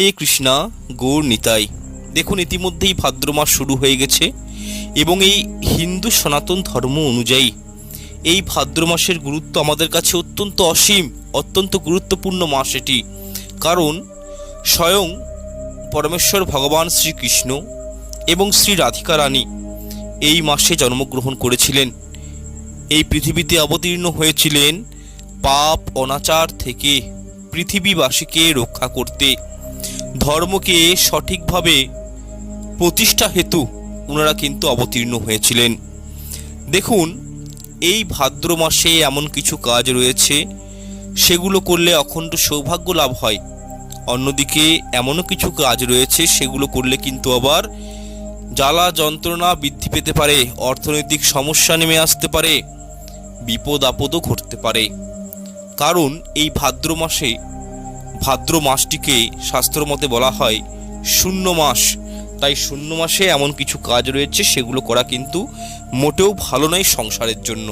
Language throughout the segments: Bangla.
হে কৃষ্ণা, গৌর নিতাই। দেখুন, ইতিমধ্যেই ভাদ্র মাস শুরু হয়ে গেছে এবং এই হিন্দু সনাতন ধর্ম অনুযায়ী এই ভাদ্র মাসের গুরুত্ব আমাদের কাছে অত্যন্ত অসীম, অত্যন্ত গুরুত্বপূর্ণ মাস এটি। কারণ, স্বয়ং পরমেশ্বর ভগবান শ্রীকৃষ্ণ এবং শ্রী রাধিকা রানী এই মাসে জন্মগ্রহণ করেছিলেন। এই পৃথিবীতে অবতীর্ণ হয়েছিলেন পাপ অনাচার থেকে পৃথিবীবাসীকে রক্ষা করতে। ধর্মকে সঠিকভাবে প্রতিষ্ঠা হেতু ওনারা কিন্তু অবতীর্ণ হয়েছিলেন। দেখুন, এই ভাদ্র মাসে এমন কিছু কাজ রয়েছে, সেগুলো করলে অখণ্ড সৌভাগ্য লাভ হয়। অন্যদিকে এমনও কিছু কাজ রয়েছে, সেগুলো করলে কিন্তু আবার জ্বালা যন্ত্রণা বৃদ্ধি পেতে পারে, অর্থনৈতিক সমস্যা নেমে আসতে পারে, বিপদ আপদও ঘটতে পারে। কারণ এই ভাদ্র মাসে ভাদ্র মাসটিকে শাস্ত্র মতে বলা হয় শূন্য মাস। তাই শূন্য মাসে এমন কিছু কাজ রয়েছে, সেগুলো করা কিন্তু মোটেও ভালো নয় সংসারের জন্য।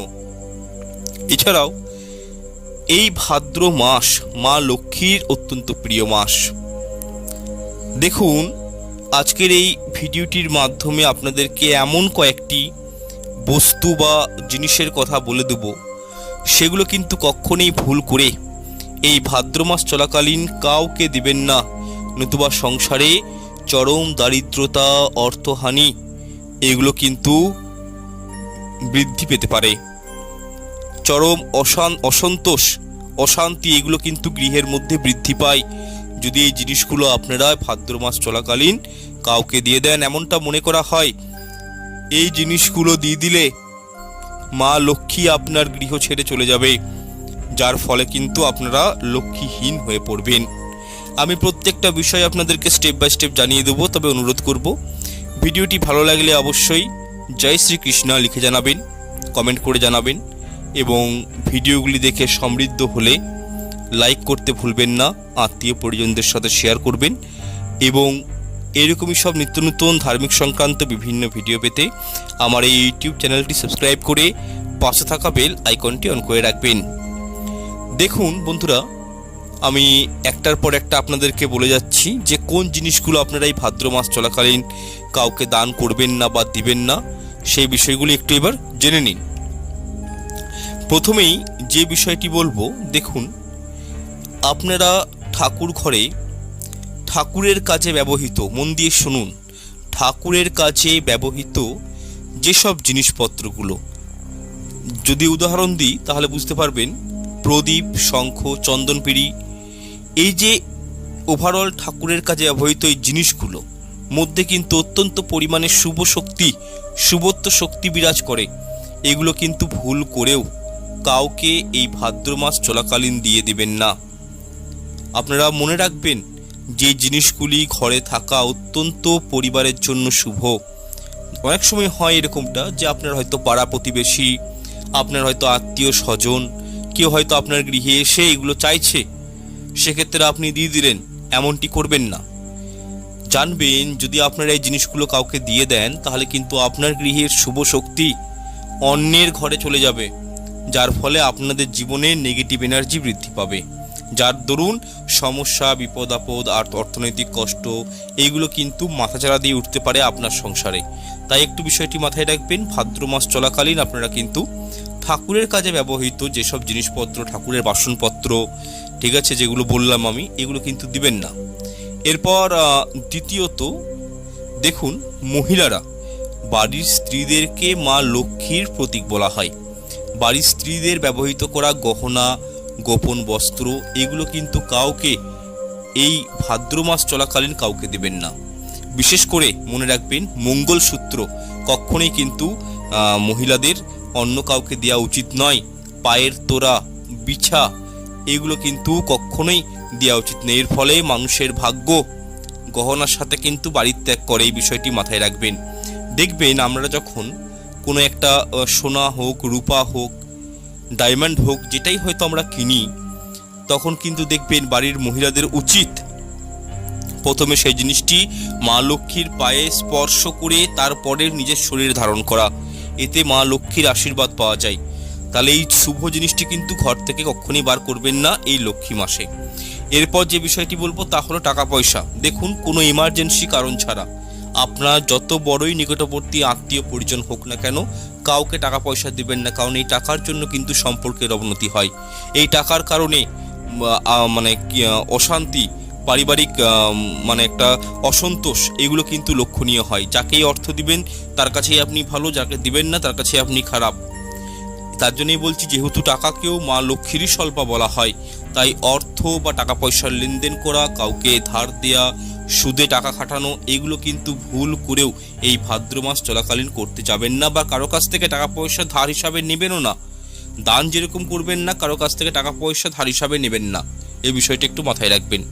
এছাড়াও, এই ভাদ্র মাস মা লক্ষ্মীর অত্যন্ত প্রিয় মাস। দেখুন, আজকের এই ভিডিওটির মাধ্যমে আপনাদেরকে এমন কয়েকটি বস্তু বা জিনিসের কথা বলে দেব। সেগুলো কিন্তু কখনোই ভুল করে এই ভাদ্র মাস চলাকালীন কাউকে দিবেন না, নতুবা সংসারে চরম দারিদ্রতা, অর্থহানি, এগুলো কিন্তু বৃদ্ধি পেতে পারে। চরম অশান, অসন্তোষ, অশান্তি এগুলো কিন্তু গৃহের মধ্যে বৃদ্ধি পায়। যদি এই জিনিসগুলো আপনারা ভাদ্র মাস চলাকালীন কাউকে দিয়ে দেন, এমনটা মনে করা হয়, এই জিনিসগুলো দিয়ে দিলে মা লক্ষ্মী আপনার গৃহ ছেড়ে চলে যাবে। যার ফলে কিন্তু আপনারা লক্ষ্মীহীন হয়ে পড়বেন। আমি প্রত্যেকটা বিষয় আপনাদেরকে স্টেপ বাই স্টেপ জানিয়ে দেবো, তবে অনুরোধ করব, ভিডিওটি ভালো লাগলে অবশ্যই জয় শ্রীকৃষ্ণ লিখে জানাবেন কমেন্ট করে জানাবেন, এবং ভিডিওগুলি দেখে সমৃদ্ধ হলে লাইক করতে ভুলবেন না, আত্মীয় পরিজনদের সাথে শেয়ার করবেন, এবং এরকমই সব নিত্য নতুন ধার্মিক সংক্রান্ত বিভিন্ন ভিডিও পেতে আমার এই ইউটিউব চ্যানেলটি সাবস্ক্রাইব করে পাশে থাকা বেল আইকনটি অন করে রাখবেন। দেখুন বন্ধুরা, আমি একটার পর একটা আপনাদেরকে বলে যাচ্ছি যে কোন জিনিসগুলো আপনারা এই ভাদ্র মাস চলাকালীন কাউকে দান করবেন না বা দিবেন না, সেই বিষয়গুলি একটু এবার জেনে নিন। প্রথমেই যে বিষয়টি বলব, দেখুন, আপনারা ঠাকুর ঘরে ঠাকুরের কাজে ব্যবহৃত, মন দিয়ে শুনুন, ঠাকুরের কাজে ব্যবহৃত যেসব জিনিসপত্রগুলো। যদি উদাহরণ দিই, তাহলে বুঝতে পারবেন প্রদীপ, শঙ্খ, চন্দনপিড়ি, এই যে ওভারঅল ঠাকুরের কাজে ব্যবহৃত এই জিনিসগুলো, মধ্যে কিন্তু অত্যন্ত পরিমাণে শুভ শক্তি, শুভত্ব শক্তি বিরাজ করে। এগুলো কিন্তু ভুল করেও কাউকে এই ভাদ্র মাস চলাকালীন দিয়ে দেবেন না। আপনারা মনে রাখবেন, যে জিনিসগুলি ঘরে থাকা অত্যন্ত পরিবারের জন্য শুভ। অনেক সময় হয় এরকমটা যে আপনার হয়তো পাড়া প্রতিবেশী, আপনার হয়তো আত্মীয় স্বজন কেউ হয়তো আপনার গৃহে এসে এগুলো চাইছে। সেক্ষেত্রে আপনি দিয়ে দিলেন, এমনটি করবেন না। জানবেন, যদি আপনারা এই জিনিসগুলো কাউকে দিয়ে দেন, তাহলে কিন্তু আপনার গৃহের শুভ শক্তি অন্যের ঘরে চলে যাবে, যার ফলে আপনাদের জীবনে নেগেটিভ এনার্জি বৃদ্ধি পাবে। যার দরুন সমস্যা, বিপদ, আপদ, আর অর্থনৈতিক কষ্ট এইগুলো কিন্তু মাথাচাড়া দিয়ে উঠতে পারে আপনার সংসারে। তাই একটু বিষয়টি মাথায় রাখবেন ভাদ্র মাস চলাকালীন আপনারা কিন্তু ঠাকুরের কাজে ব্যবহৃত যেসব জিনিসপত্র, ঠাকুরের বাসনপত্র, ঠিক আছে, যেগুলো বললাম আমি, এগুলো কিন্তু দিবেন না। এরপর দ্বিতীয়ত, দেখুন, মহিলারা, বাড়ির স্ত্রীদেরকে মা লক্ষ্মীর প্রতীক বলা হয়। বাড়ির স্ত্রীদের ব্যবহৃত করা গহনা, গোপন বস্ত্র, এগুলো কিন্তু কাউকে এই ভাদ্র মাস চলাকালীন কাউকে দেবেন না। বিশেষ করে মনে রাখবেন, মঙ্গলসূত্র কখনোই কিন্তু মহিলাদের অন্য কাউকে দেওয়া উচিত নয়। পায়ের তোরা বিছা, এগুলো কিন্তু কখনোই দেওয়া উচিত নেই এর ফলে মানুষের ভাগ্য গহনার সাথে কিন্তু বাড়ির ত্যাগ করে, এই বিষয়টি মাথায় রাখবেন। দেখবেন আমরা যখন কোনো একটা সোনা হোক, রূপা হোক ডায়মন্ড হোক, যেটাই হয়তো আমরা কিনি, তখন কিন্তু দেখবেন বাড়ির মহিলাদের উচিত প্রথমে সেই জিনিসটি মা লক্ষ্মীর পায়ে স্পর্শ করে তারপরে নিজের শরীর ধারণ করা। এতে মা লক্ষ্মীর আশীর্বাদ পাওয়া যায়। তাহলে এই শুভ জিনিসটি কিন্তু ঘর থেকে কখনই বার করবেন না এই লক্ষ্মী মাসে। এরপর যে বিষয়টি বলব তা হলো টাকা পয়সা দেখুন, কোনো ইমার্জেন্সি কারণ ছাড়া। আপনার যত বড়ই নিকটবর্তী আত্মীয় পরিজন হোক না কেন, কাউকে টাকা পয়সা দিবেন না, কারণ এই টাকার জন্য কিন্তু সম্পর্কের অবনতি হয়। এই টাকার কারণে মানে অশান্তি পারিবারিক মানে একটা অসন্তোষ, এগুলো কিন্তু লক্ষণীয় হয়। যাকেই অর্থ দিবেন, তার কাছেই আপনি ভালো, যাকে দিবেন না, তার কাছে আপনি খারাপ। তার জন্যই বলছি, যেহেতু টাকাকেও মা লক্ষ্মীরই স্বল্পা বলা হয়, তাই অর্থ বা টাকা পয়সার লেনদেন করা, কাউকে ধার দেয়া, সুদে টাকা খাটানো, এগুলো কিন্তু ভুল করেও এই ভাদ্র মাস চলাকালীন করতে যাবেন না বা কারও কাছ থেকে টাকা পয়সা ধার হিসাবে নেবেনও না। দান যেরকম করবেন না, কারও কাছ থেকে টাকা পয়সা ধার হিসাবে নেবেন না। এই বিষয়টা একটু মাথায় রাখবেন।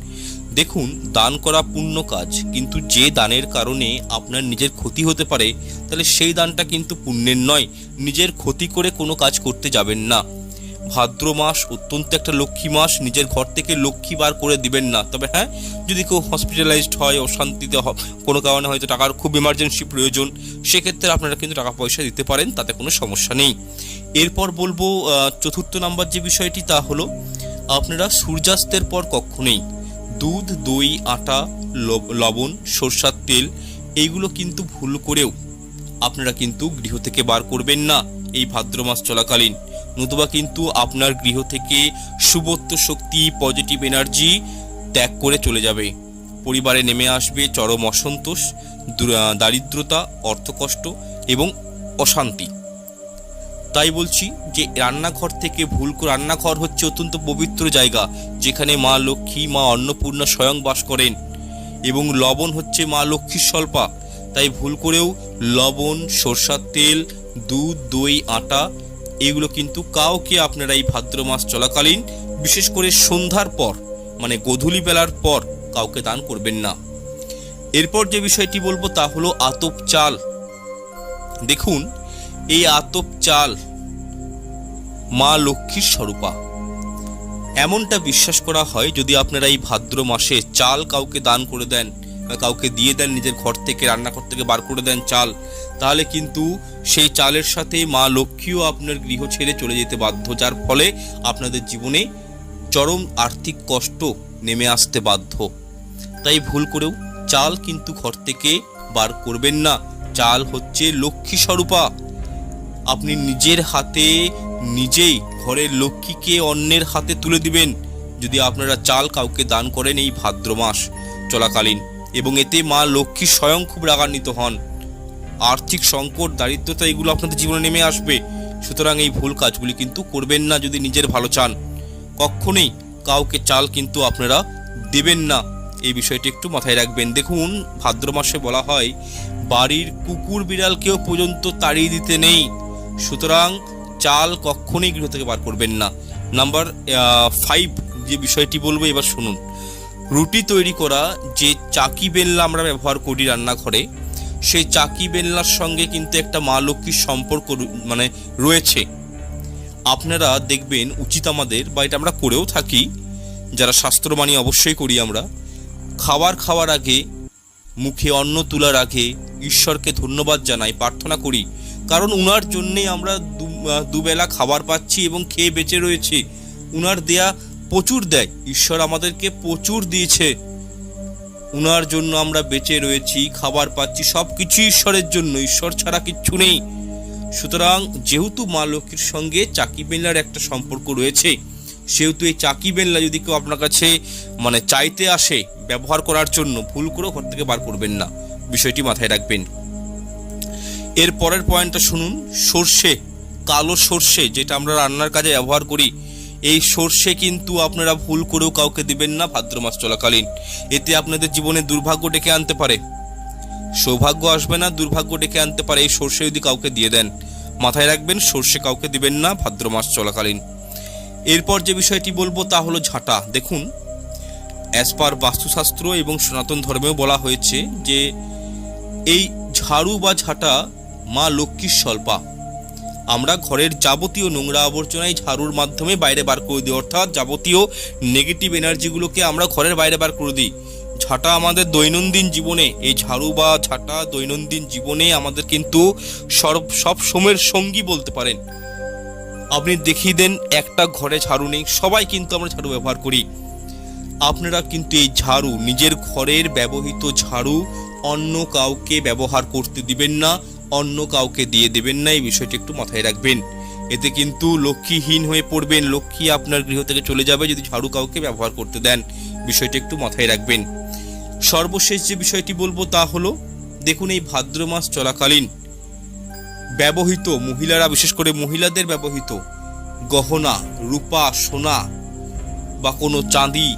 দেখুন, দান করা পুণ্য কাজ, কিন্তু যে দানের কারণে আপনার নিজের ক্ষতি হতে পারে, তাহলে সেই দানটা কিন্তু পুণ্যের নয়, নিজের ক্ষতি করে কোনো কাজ করতে যাবেন না। ভাদ্র মাস অত্যন্ত একটা লক্ষ্মী মাস, নিজের ঘর থেকে লক্ষ্মী বার করে দিবেন না। তবে হ্যাঁ যদি কেউ হসপিটালাইজড হয়, অশান্তিতে কোনো কারণে হয়তো টাকার খুব ইমার্জেন্সি প্রয়োজন, সেক্ষেত্রে আপনারা কিন্তু টাকা পয়সা দিতে পারেন, তাতে কোনো সমস্যা নেই। এরপর বলব চতুর্থ নাম্বার যে বিষয়টি তা হলো, আপনারা সূর্যাস্তের পর কখনোই দুধ, দই, আটা লব- লবণ, সরষার তেল, এইগুলো কিন্তু ভুল করেও আপনারা কিন্তু গৃহ থেকে বার করবেন না এই ভাদ্র মাস চলাকালীন। নতুবা কিন্তু আপনার গৃহ থেকে সুবত্ব শক্তি পজিটিভ এনার্জি ত্যাগ করে চলে যাবে। পরিবারে নেমে আসবে চরম অসন্তোষ দারিদ্রতা, অর্থকষ্ট এবং অশান্তি। তাই বলছি যে রান্নাঘর থেকে ভুল করে রান্নাঘর হচ্ছে অত্যন্ত পবিত্র জায়গা, যেখানে মা লক্ষ্মী, মা অন্নপূর্ণা স্বয়ং বাস করেন এবং লবণ হচ্ছে মা লক্ষ্মীর স্বল্পা। তাই ভুল করেও লবণ, সরষার তেল, দুধ, দই, আটা এগুলো কিন্তু কাউকে আপনারা এই ভাদ্র মাস চলাকালীন, বিশেষ করে সন্ধ্যার পর মানে গোধূলি বেলার পর কাউকে দান করবেন না। এরপর যে বিষয়টি বলব তা হলো আতপ চাল। দেখুন এই আতপ চাল মা লক্ষ্মীর স্বরূপা। এমনটা বিশ্বাস করা হয় যদি আপনারা এই ভাদ্র মাসে চাল কাউকে দান করে দেন বা কাউকে দিয়ে দেন, নিজের ঘর থেকে, রান্নাঘর থেকে বার করে দেন চাল, তাহলে কিন্তু সেই চালের সাথে মা লক্ষ্মীও আপনার গৃহ ছেড়ে চলে যেতে বাধ্য, যার ফলে আপনাদের জীবনে চরম আর্থিক কষ্ট নেমে আসতে বাধ্য। তাই ভুল করেও চাল কিন্তু ঘর থেকে বার করবেন না। চাল হচ্ছে লক্ষ্মী স্বরূপা। আপনি নিজের হাতে নিজেই ঘরের লক্ষ্মীকে অন্যের হাতে তুলে দিবেন। যদি আপনারা চাল কাউকে দান করেন এই ভাদ্র মাস চলাকালীন এবং এতে মা লক্ষ্মী স্বয়ং খুব রাগান্বিত হন। আর্থিক সংকট, দারিদ্রতা এগুলো আপনাদের জীবনে নেমে আসবে। সুতরাং এই ভুল কাজগুলি কিন্তু করবেন না যদি নিজের ভালো চান। কখনোই কাউকে চাল কিন্তু আপনারা দেবেন না। এই বিষয়টি একটু মাথায় রাখবেন। দেখুন, ভাদ্র মাসে বলা হয়, বাড়ির কুকুর বিড়ালকেও পর্যন্ত তাড়িয়ে দিতে নেই। সুতরাং চাল কখনোই গৃহ থেকে বার করবেন না। নাম্বার ফাইভ যে বিষয়টি বলব, এবার শুনুন। রুটি তৈরি করা যে চাকি বেলনা আমরা ব্যবহার করি রান্নাঘরে, সেই চাকি বেলনার সঙ্গে কিন্তু একটা মা লক্ষ্মীর সম্পর্ক মানে রয়েছে। আপনারা দেখবেন উচিত আমাদের, বা এটা আমরা করেও থাকি, যারা শাস্ত্র মানি অবশ্যই করি আমরা, খাবার খাওয়ার আগে, মুখে অন্ন তোলার আগে, ঈশ্বরকে ধন্যবাদ জানাই, প্রার্থনা করি কারণ উনার জন্যেই আমরা দুবেলা খাবার পাচ্ছি এবং খেয়ে বেঁচে রয়েছি। উনার দেয়া প্রচুর দেয়। ঈশ্বর আমাদেরকে প্রচুর দিয়েছে। উনার জন্য আমরা বেঁচে রয়েছি, খাবার পাচ্ছি সব কিছু ঈশ্বরের জন্য। ঈশ্বর ছাড়া কিচ্ছু নেই। সুতরাং যেহেতু মা লক্ষ্মীর সঙ্গে চাকি বেলনার একটা সম্পর্ক রয়েছে, সেহেতু এই চাকি বেলনা যদি কেউ আপনার কাছে মানে চাইতে আসে ব্যবহার করার জন্য, ভুল করেও ঘর থেকে বার করবেন না। বিষয়টি মাথায় রাখবেন। এর পরের পয়েন্টটা শুনুন। সর্ষে, কালো সর্ষে, যেটা আমরা রান্নার কাজে ব্যবহার করি, এই সর্ষে কিন্তু আপনারা ভুল করেও কাউকে দিবেন না ভাদ্র মাস চলাকালীন। এতে আপনাদের জীবনে দুর্ভাগ্য ডেকে আনতে পারে। সৌভাগ্য আসবে না, দুর্ভাগ্য ডেকে আনতে পারে, এই সর্ষে যদি কাউকে দিয়ে দেন। মাথায় রাখবেন, সর্ষে কাউকে দিবেন না ভাদ্র মাস চলাকালীন। এরপর যে বিষয়টি বলব তা হলো ঝাঁটা। দেখুন অ্যাজ পার বাস্তুশাস্ত্র এবং সনাতন ধর্মেও বলা হয়েছে যে, এই ঝাড়ু বা ঝাঁটা মা লক্ষ্মীর স্বল্পা আমরা ঘরের যাবতীয় নোংরা আবর্জনাই ঝাড়ুর মাধ্যমে বাইরে বার করে দিই, অর্থাৎ যাবতীয় নেগেটিভ এনার্জিগুলোকে আমরা ঘরের বাইরে বার করে দিই। ঝাঁটা আমাদের দৈনন্দিন জীবনে, এই ঝাড়ু বা ঝাঁটা দৈনন্দিন জীবনে আমাদের কিন্তু সর্ব সব সময়ের সঙ্গী বলতে পারেন। আপনি দেখিয়ে দেন, একটা ঘরে ঝাড়ু নেই, সবাই কিন্তু আমরা ঝাড়ু ব্যবহার করি। আপনারা কিন্তু এই ঝাড়ু, নিজের ঘরের ব্যবহৃত ঝাড়ু অন্য কাউকে ব্যবহার করতে দিবেন না। অন্য কাউকে দিয়ে দেবেন না, এই বিষয়টি একটু মাথায় রাখবেন। এতে কিন্তু লক্ষ্মীহীন হয়ে পড়বেন, লক্ষ্মী আপনার গৃহ থেকে চলে যাবে যদি ঝাড়ু কাউকে ব্যবহার করতে দেন, বিষয়টি একটু মাথায় রাখবেন। সর্বশেষ যে বিষয়টি বলব তা হলো, দেখুন এই ভাদ্র মাস চলাকালীন ব্যবহৃত মহিলারা, বিশেষ করে মহিলাদের ব্যবহৃত গহনা, রূপা, সোনা বা কোনো চাঁদি,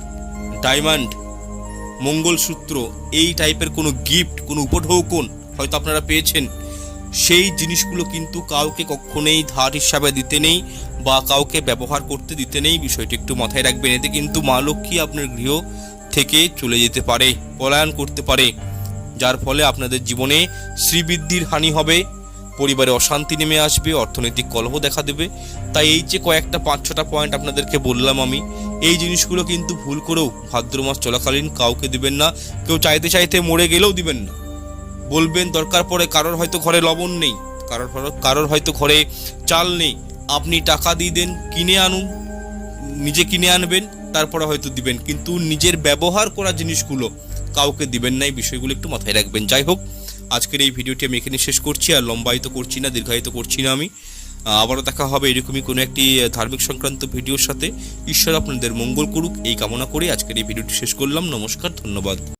ডায়মন্ড, মঙ্গলসূত্র, এই টাইপের কোনো গিফট, কোনো উপঢৌকন হয়তো আপনারা পেয়েছেন। সেই জিনিসগুলো কিন্তু কাউকে কখনোই ধার হিসাবে দিতে নেই বা কাউকে ব্যবহার করতে দিতে নেই। বিষয়টি একটু মাথায় রাখবেন, এতে কিন্তু মা লক্ষ্মী আপনার গৃহ থেকে চলে যেতে পারে, পলায়ন করতে পারে, যার ফলে আপনাদের জীবনে শ্রীবৃদ্ধির হানি হবে, পরিবারে অশান্তি নেমে আসবে, অর্থনৈতিক কলহ দেখা দেবে। তাই এই যে কয়েকটা, পাঁচ, ছটা পয়েন্ট আপনাদেরকে বললাম আমি, এই জিনিসগুলো কিন্তু ভুল করেও ভাদ্র মাস চলাকালীন কাউকে দিবেন না, কেউ চাইতে চাইতে মরে গেলেও দিবেন না। বলবেন দরকার পড়ে, কারোর হয়তো ঘরে লবণ নেই, কারোর কারোর হয়তো ঘরে চাল নেই। আপনি টাকা দিয়ে দেন, কিনে আনুন, নিজে কিনে আনবেন, তারপরে হয়তো দিবেন। কিন্তু নিজের ব্যবহার করা জিনিসগুলো কাউকে দিবেন না, এই বিষয়গুলো একটু মাথায় রাখবেন। যাই হোক, আজকের এই ভিডিওটি আমি এখানে শেষ করছি, আর লম্বায়িত করছি না, দীর্ঘায়িত করছি না আমি। আবারও দেখা হবে এরকমই কোনো একটি ধার্মিক সংক্রান্ত ভিডিওর সাথে। ঈশ্বর আপনাদের মঙ্গল করুক, এই কামনা করে আজকের এই ভিডিওটি শেষ করলাম। নমস্কার, ধন্যবাদ।